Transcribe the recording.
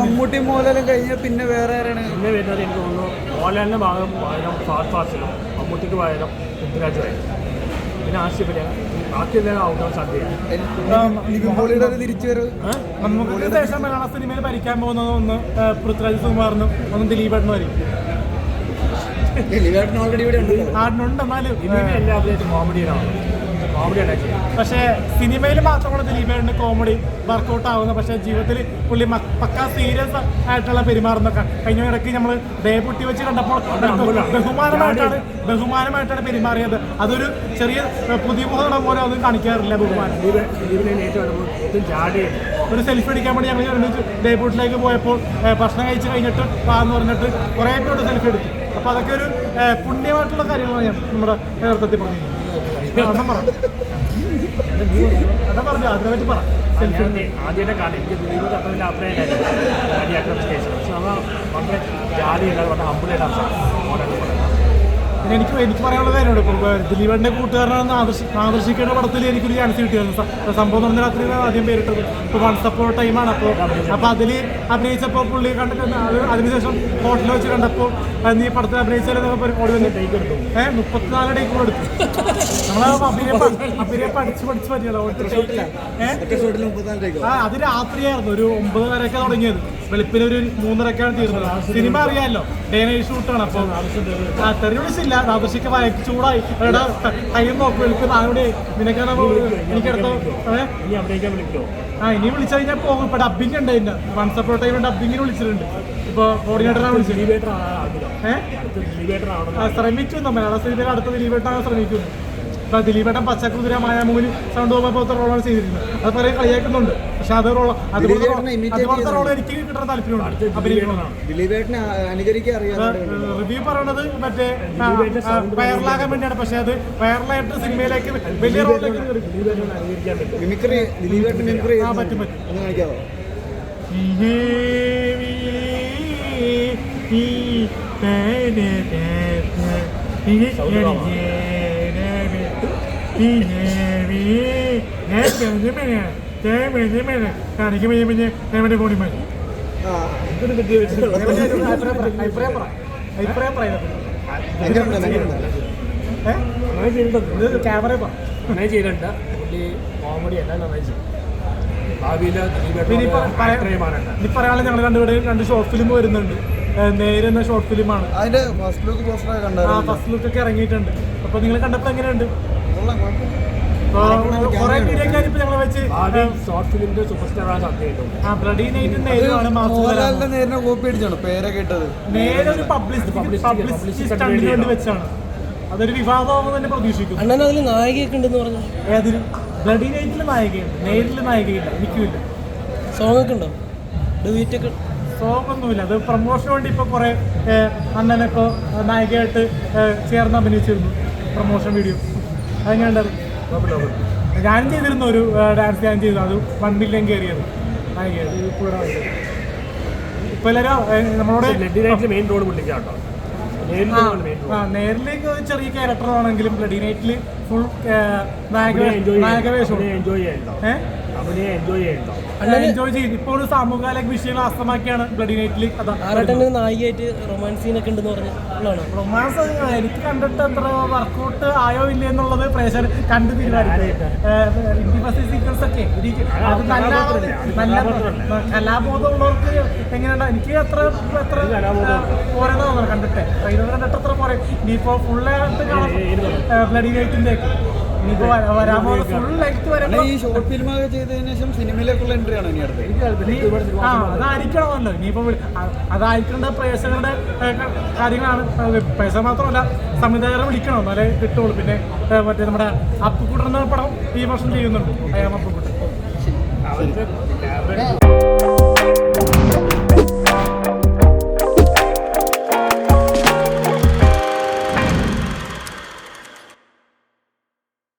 മമ്മൂട്ടി മോഹൻലാലും കഴിഞ്ഞ പിന്നെ വേറെ ആരാണ്? പിന്നെ വരുന്നത് എനിക്ക് തോന്നുന്നു ഭാഗം പകരം ഫാസ്റ്റ് ഫാസ്റ്റിലും മമ്മൂട്ടിക്ക് പകരം പൃഥ്വിരാജുമായിരുന്നു പിന്നെ ആശയപ്പെട്ടാണ് ബാക്കി എല്ലാവരും ഔട്ടാൻ സാധ്യതയാണ് ശേഷം മലയാള സിനിമയിൽ ഭരിക്കാൻ പോകുന്നത് ഒന്ന് പൃഥ്വിരാജ് സുകുമാറിനും ഒന്ന് ദിലീപ് ഏട്ടനുമായിരിക്കും ദിലീപേട്ടൻ ഓൾറെഡി ഇവിടെ ഉണ്ട്. ആടിനുണ്ട് എന്നാലും ഇതിന് എല്ലാ കോമഡിയിലാണ് പക്ഷേ സിനിമയിൽ മാത്രമാണ് ദിലീപ് ഏട്ടന് കോമഡി വർക്കൗട്ട് ആവുന്നത് പക്ഷേ ജീവിതത്തിൽ പുള്ളി പക്ക സീരിയസ് ആയിട്ടുള്ള പെരുമാറുന്നൊക്കെ. കഴിഞ്ഞ ഇടയ്ക്ക് നമ്മൾ ഡേപുട്ടി വെച്ച് കണ്ടപ്പോൾ ബഹുമാനമായിട്ടാണ് ബഹുമാനമായിട്ടാണ് പെരുമാറിയത്. അതൊരു ചെറിയ ഏഹ്, പുതിയ മുഖം പോലെ ഒന്നും കാണിക്കാറില്ല ബഹുമാനം. ഒരു സെൽഫി എടുക്കാൻ വേണ്ടി ഞങ്ങൾ ഒരുമിച്ച് ഡേബൂട്ടിലേക്ക് പോയപ്പോൾ ഭക്ഷണം കഴിച്ച് കഴിഞ്ഞിട്ട് വാന്ന് പറഞ്ഞിട്ട് കുറേ പേരോട് സെൽഫി എടുത്തു. അപ്പോൾ അതൊക്കെ ഒരു പുണ്യമായിട്ടുള്ള കാര്യങ്ങളാണ് ഞാൻ നമ്മുടെ നേതൃത്വത്തിൽ പറഞ്ഞു ആദ്യമായിട്ട് കാണാം എനിക്ക് ദിലീപ് അത്ര വലിയ അഭിനയമായിരുന്നു കേസ് വളരെ ജാതിയില്ലാതെ വളരെ സാർ മോഡൽ പിന്നെ എനിക്ക് എനിക്ക് പറയാനുള്ള കാര്യമുണ്ട് ഇപ്പോൾ ദിലീപന്റെ കൂട്ടുകാരനാണെന്ന് ആകർഷി ആകർഷിക്കേണ്ട പടത്തിൽ എനിക്കൊരു ചാൻസ് കിട്ടിയായിരുന്നു സംഭവം നടന്ന രാത്രി ആദ്യം പേരിട്ടത്. ഇപ്പോൾ വൺസ് അപ്പോൾ ടൈമാണ് അപ്പോൾ അപ്പോൾ അതിൽ അഭിനയിച്ചപ്പോൾ പുള്ളി കണ്ടിട്ട് അത് അതിനുശേഷം ഹോട്ടലിൽ വെച്ച് കണ്ടപ്പോൾ "ആ, നീ പടത്തിൽ അഭിനയിച്ചാലെന്നൊക്കെ ഒരു കോടി വന്ന് ഏഹ് മുപ്പത്തിനാല് ടേക്ക് കൂടെ എടുത്തു. നമ്മൾ അഭിനയ അഭിനയം പഠിച്ച് പഠിച്ച് പറ്റിയല്ലോ ഏഹ് ആ അത് രാത്രിയായിരുന്നു. ഒരു ഒമ്പത് വരെയൊക്കെ തുടങ്ങിയത്. വെളുപ്പിന് ഒരു മൂന്നരക്കാണ് തീർന്നത്. സിനിമ അറിയാമല്ലോ ഡേ നൈറ്റ് ഷൂട്ടാണ് അപ്പോൾ ആ തെറി ഇല്ല ആദർശിക്ക് വയക്ക് ചൂടായി. എടാ ടൈം നോക്കും വെളുപ്പ് ആരുടെ നിനക്കാണ് എനിക്കടുത്തോ? ആ ഇനി വിളിച്ചു കഴിഞ്ഞാൽ പോകും. ഇപ്പൊ ഡബിങ് ഉണ്ട് ഇതിന്റെ വൺസ് അപ്പോ ടൈം ഡബിങ്ങിന് വിളിച്ചിട്ടുണ്ട്. ഇപ്പൊ കോർഡിനേറ്ററാണ് വിളിച്ചത്. ഏഹ് ശ്രമിക്കുന്നു മലയാള സിനിമയിൽ അടുത്ത ദിലീപേട്ടാണ് ശ്രമിക്കുന്നു ഇപ്പൊ ദിലീപേട്ടൻ പച്ചക്കുതിര മായാമൂലി സൗണ്ട് പോലത്തെ റോളാണ് ചെയ്തിരിക്കുന്നത് അത് പറയും കളിയാക്കുന്നുണ്ട്. പക്ഷെ അത് റോൾ അതുപോലത്തെ റോൾ എനിക്ക് കിട്ടാൻ താല്പര്യമുണ്ട്. റിവ്യൂ പറയണത് മറ്റേ വൈറലാകാൻ വേണ്ടിയാണ്. പക്ഷെ അത് വൈറലായിട്ട് സിനിമയിലേക്ക് വലിയ റോളിലേക്ക് പറ്റും. പറ്റും പറ്റും. ചെയ്തിട്ടുണ്ട് കോമഡി രണ്ടുപേരും രണ്ട് ഷോർട്ട് ഫിലിം വരുന്നുണ്ട് നേര് എന്ന ഷോർട്ട് ഫിലിമാണ് അതിന്റെ ഫസ്റ്റ് ലുക്ക് ഫസ്റ്റ് ലുക്ക് ഒക്കെ ഇറങ്ങിയിട്ടുണ്ട് അപ്പൊ നിങ്ങൾ കണ്ടപ്പോൾ എങ്ങനെയുണ്ട് മോഹൻലാലിന്റെ നേരിനെ കോപ്പി അടിച്ചാണ്? പേരൊക്കെ ഇട്ടത്. നേരെ ഒരു പബ്ലിസിറ്റി പബ്ലിസിറ്റി സ്റ്റണ്ടിന് വേണ്ടി വെച്ചാണ്. അതൊരു വിവാദമാണെന്ന് തന്നെ പ്രതീക്ഷിക്കുന്നു. അണ്ണൻ അതിൽ നായികയൊക്കെ ഉണ്ടെന്ന് പറഞ്ഞു? ഏതൊരു ബ്ലഡി നൈറ്റിൽ നായികയുണ്ട്. നേരിൽ നായികയില്ല. എനിക്കുമില്ല. സോങ് ഒക്കെ ഉണ്ടോ ഡുവീറ്റൊക്കെ സോങ് ഒന്നുമില്ല. അത് പ്രൊമോഷന് വേണ്ടി ഇപ്പോൾ കുറേ അണ്ണനെ ഇപ്പോൾ നായികയായിട്ട് ചേർന്ന് അഭിനയിച്ചിരുന്നു. പ്രൊമോഷൻ വീഡിയോ അതെങ്ങനെയുണ്ടത് ഞാൻ ചെയ്തിരുന്നു ഒരു ഡാൻസ് ഞാൻ ചെയ്തു. അത് വൺ മില്യൺ കയറിയത് ഇപ്പോൾ എല്ലാവരും നമ്മളോട് മെയിൻ റോഡ് പുള്ളിക്കാട്ടോ. നേരിലേക്ക് ചെറിയ ക്യാരക്ടർ ആണെങ്കിലും ബ്ലഡി നൈറ്റിൽ ഫുൾ നായകവേഷം. എൻജോയ് ചെയ്യണ്ടോ ഏഹ് എൻജോയ് ചെയ്ത് ഇപ്പോൾ ഒരു സാമൂഹിക വിഷയങ്ങൾ അസ്തമാക്കിയാണ് ബ്ലഡി നൈറ്റിൽ നായികയായിട്ട് റൊമാൻസ് സീനൊക്കെ ഉണ്ടെന്ന് പറഞ്ഞു റൊമാൻസ് എനിക്ക് കണ്ടിട്ട് എത്ര വർക്കൗട്ട് ആയോ ഇല്ല എന്നുള്ളത് പ്രേക്ഷകർ കണ്ടു തീരുമാനിക്കും. സീക്വൻസ് ഒക്കെ. എനിക്ക് അത് നല്ല നല്ല കലാബോധമുള്ളവർക്ക് എങ്ങനെയുണ്ട്? എനിക്ക് എത്ര എത്ര പോരെന്ന് കണ്ടിട്ട്. ട്രെയിലർ കണ്ടിട്ട് എത്ര പോരെ. ഇനിയിപ്പോ ഫുൾ ലെങ്ത് കാണാം. ബ്ലഡി നൈറ്റിന്റെ അല്ല ഈ ഷോർട്ട് ഫിലിമൊക്കെ ചെയ്തതിനു ശേഷം സിനിമയിലേക്കുള്ള എൻട്രി ആണ് ഇനി അടുത്തത് ആ അതായിരിക്കണമല്ലോ ഇനിയിപ്പോ വി- അ- അതായിരിക്കേണ്ട പ്രേക്ഷകരുടെ കാര്യങ്ങളാണ്. പ്രേക്ഷകർ മാത്രമല്ല സംവിധായകരെ വിളിക്കണം. എന്നാലേ കിട്ടുള്ളൂ. പിന്നെ മറ്റേ നമ്മുടെ അപ്പുക്കുട്ടൻ എന്ന പടം ഈ വർഷം ചെയ്യുന്നുണ്ട്. അയാം അപ്പുക്കുട്ടൻ. അവർക്ക്